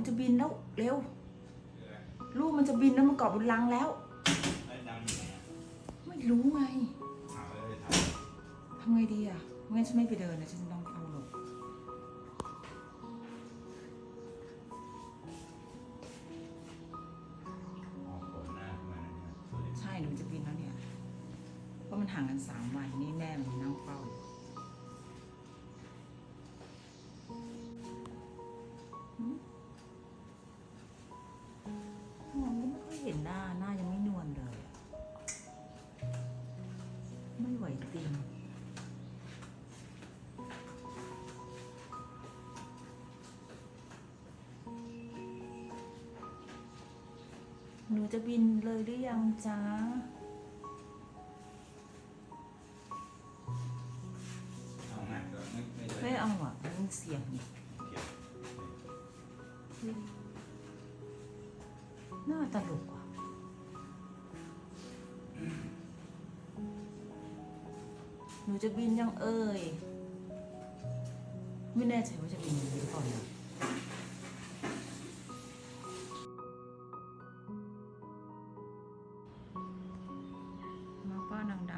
มันจะบินแล้วเร็ว ลูกมันจะบินแล้วมันเกาะบนรังแล้วไอ้ดำอยู่ไหนอะไม่รู้ไงหาไว้เลยททำไงดีอะไม่งั้นฉันไม่ไปเดินนะฉันต้องเฝ้าลูกำออกผลหน้าขึ้นมาเนี่ยสวยใช่หนูจะบินแล้วเนี่ย เพราะมันห่างกันสามวันนี่แม่มันนั่งเฝ้าอยู่ ไม่ไหวจริงหนูจะบินเลยหรือยังจ๊ะเอาไงก็ไม่ไม่เลยไม่เอาอะมันเสียงนี่เก็บน่าตลกอะ นูจะบินยังเอ่ย ไม่แน่ใจว่าจะบินหรือเปล่านะมาป้านางด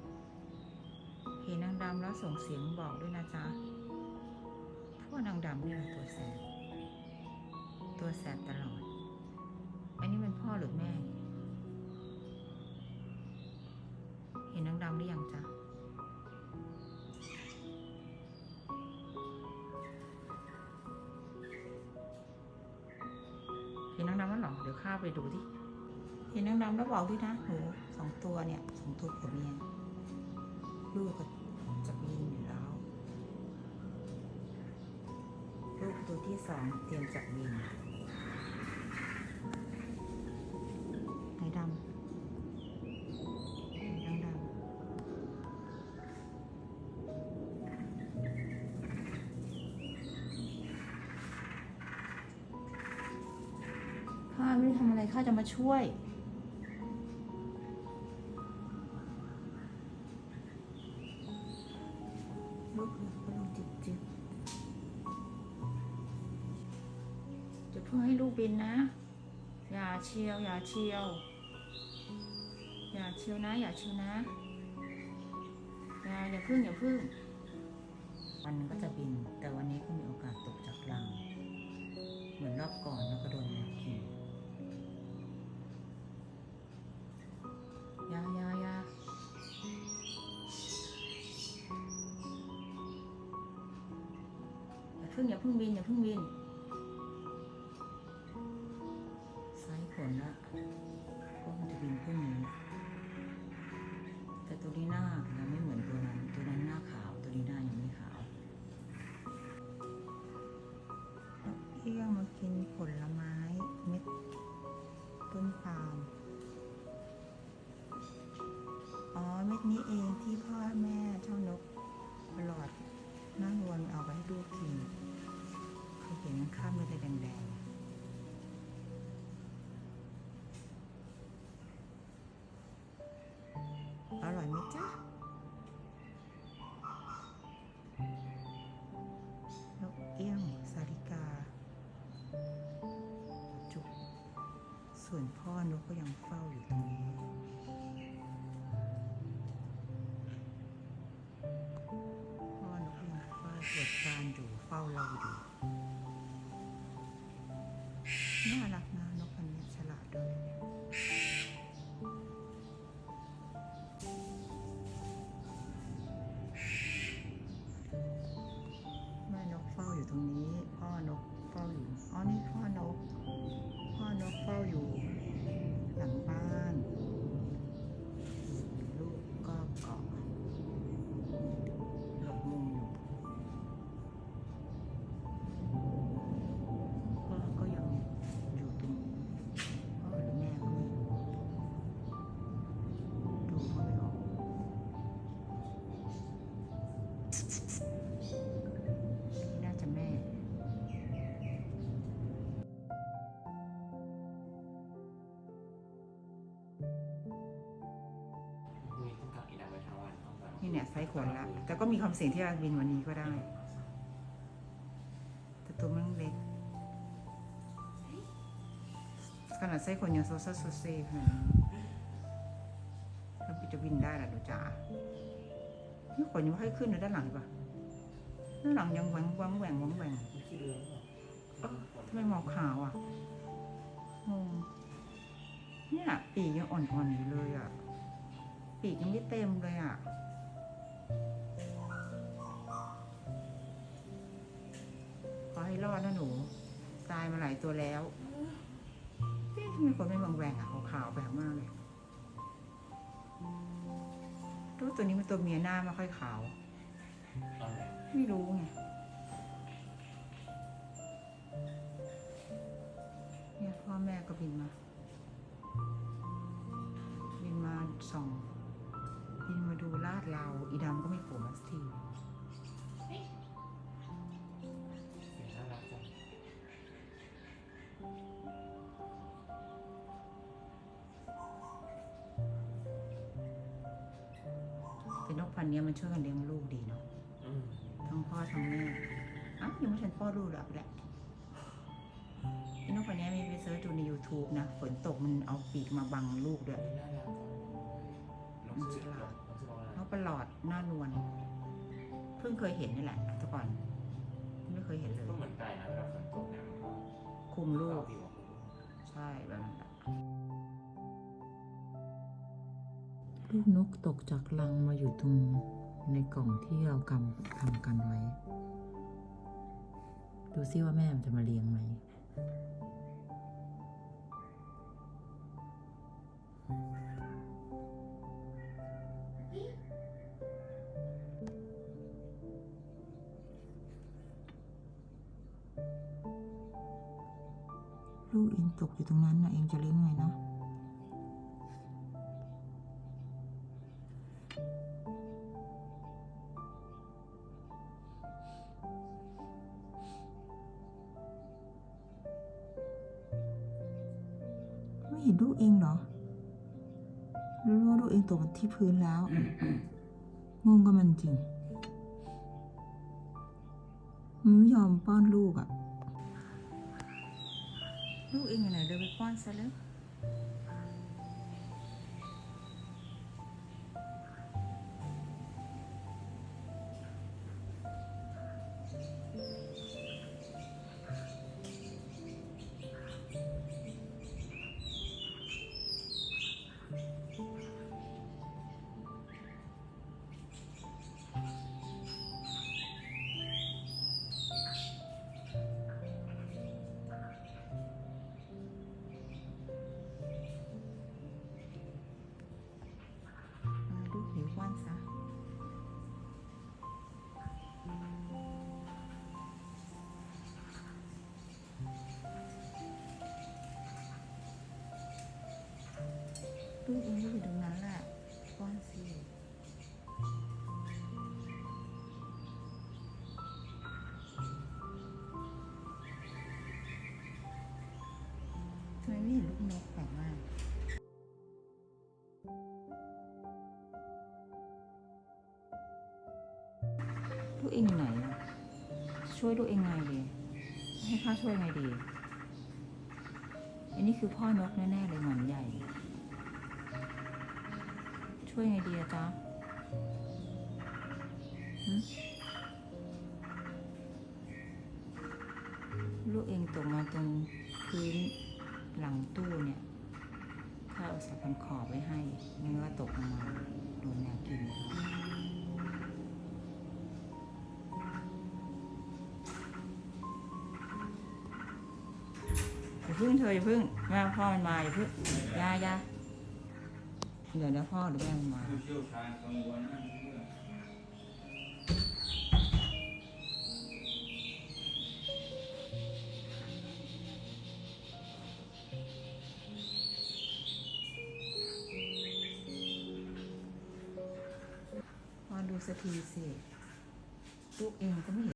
ำเห็นนางดำแล้วส่งเสียงบอกด้วยนะจ๊ะพวกนางดำนี่แหละตัวแสบ ตัวแสบตลอด อันนี้เป็นพ่อหรือแม่ เห็นนางดำหรือยังจ๊ะ เหรอเดี๋ยวข้าไปดูดิเห็นนางดำแล้วบอกด้วยนะหนูสองตัวเนี่ยสองตัวผัวเมียลูกก็จะบินอยู่แล้วลูกตัวที่สองเตรียมจะบิน ไม่ได้ทำอะไรข้าจะมาช่วยลูกหลือก็ลงจิบจิบจะเพิ่งให้ลูกบินนะ อย่าเชียว อย่าเชียว อย่าเชียวนะ อย่าเชียวนะ อย่าอย่าพึ่งอย่าพึ่งวันหนึงก็จะบิน แต่วันนี้ก็มีโอกาสตกจาก งอย่าเพิ่งบินอย่าเพิ่งบินซ้ายผลละเพราะมันจะบินพรุ่งนี้แต่ตัวนี้หน้ายังไม่เหมือนตัวนั้น ตัวนั้นหน้าขาวตัวนี้หน้ายังไม่ขาวนกเอี้ยงมากินผลไม้เม็ดต้นปาล์ม วนพ่อนกก็ยังเฝ้าอยู่ตรงนี้พ่อนกยังเฝ้าตรวจการอยู่เฝ้าเราอยู่ น่ารักนะ น่าจะแม่มีต้องกักอีกดังไว้ทั้งวันเอาแบบนี่เนี่ยไซส์ขนละ แต่ก็มีความเสี่ยงที่จะบินวันนี้ก็ได้ แต่ตัวมันเล็ก ขนาดไส้คนยังโซซัสโซเซ่ขนาดนี้แล้วจะบินได้ล่ะดูจ๋า นี่ขนยังไม่ค่อยขึ้นเลยด้านหลังป่ะด้านหลังยังแหวงแหวงแหวงแหวงแหวงทำไมหมอกขาวอะงงเนี่ยปีกยังอ่อนๆอยู่เลยอะ ปีกยังไม่เต็มเลยอะขอให้รอดนะหนู ตายมาหลายตัวแล้วเอ๊ะทำไมคนไม่บางแหวงอะขาวๆแบบมากเลย รู้ตัวนี้มันตัวเมียหน้าไม่ค่อยขาว ไม่รู้ไงเนี่ยพ่อแม่ก็บินมา บินมาส่องบินมาดูลาดเราอีดำก็ไม่โผล่มาสักที นกพันธุ์เนี้ยมันช่วยกันเลี้ยงลูกดีเนาะอืมทั้งพ่อทั้งแม่อ้าวยังไม่ทันพ่อลูกหรอกแหละไอ้นกพันธุ์เนี้ยมีไปเซิร์ชดูใน YouTube นะ ฝนตกมันเอาปีกมาบังลูกด้วยน่ารักจังนกชื่อนกนกชื่อน้องอะไรนกประหลอดหน้านวลเพิ่งเคยเห็นนี่แหละแต่ก่อน ไม่เคยเห็นเลยก็เหมือนไก่นะเวลาฝนตกเนี่ยมันก็คุมลูเอากผิวมาคุมลูก ใช่แบบนั้น ลูกนกตกจากรังมาอยู่ตรงในกล่องที่เรากำทำกันไว้ ดูซิว่าแม่มันจะมาเลี้ยงไหมลูกเองตกอยู่ตรงนั้นนะเองจะเลี้ยงไงนะ เห็นลูกเองเหรอรู้ว่าลูกเองตกที่พื้นแล้วงงกับมันจริงมันไม่ยอมป้อนลูกอะ่ะ ลูกเองอยู่ไหนเดินไปป้อนซะแล้ว ไมไม่เห็นลูกนกแปลกมากลูกเองอยู่ไหนอะช่วยลูกเองไงดีให้ข้าช่วยไงดี อันนี้คือพ่อนกแน่ๆเลยหงอนใหญ่ ช่วยไงดีอะจ๊ะลูกเองตกมาตรงพื้น หลังตู้เนี่ยข้าเอาสายพันขอบไว้ให้ไม่งั้นก็ตกมาโดนแมวกินนะคะอย่าพึ่งเธออย่าพึ่งแม่พ่อมันมาอย่าพึ่งยายาเดี๋ยวนะพ่อหรือแม่มันมา สักทีสิลูกเองก็ไม่เห็น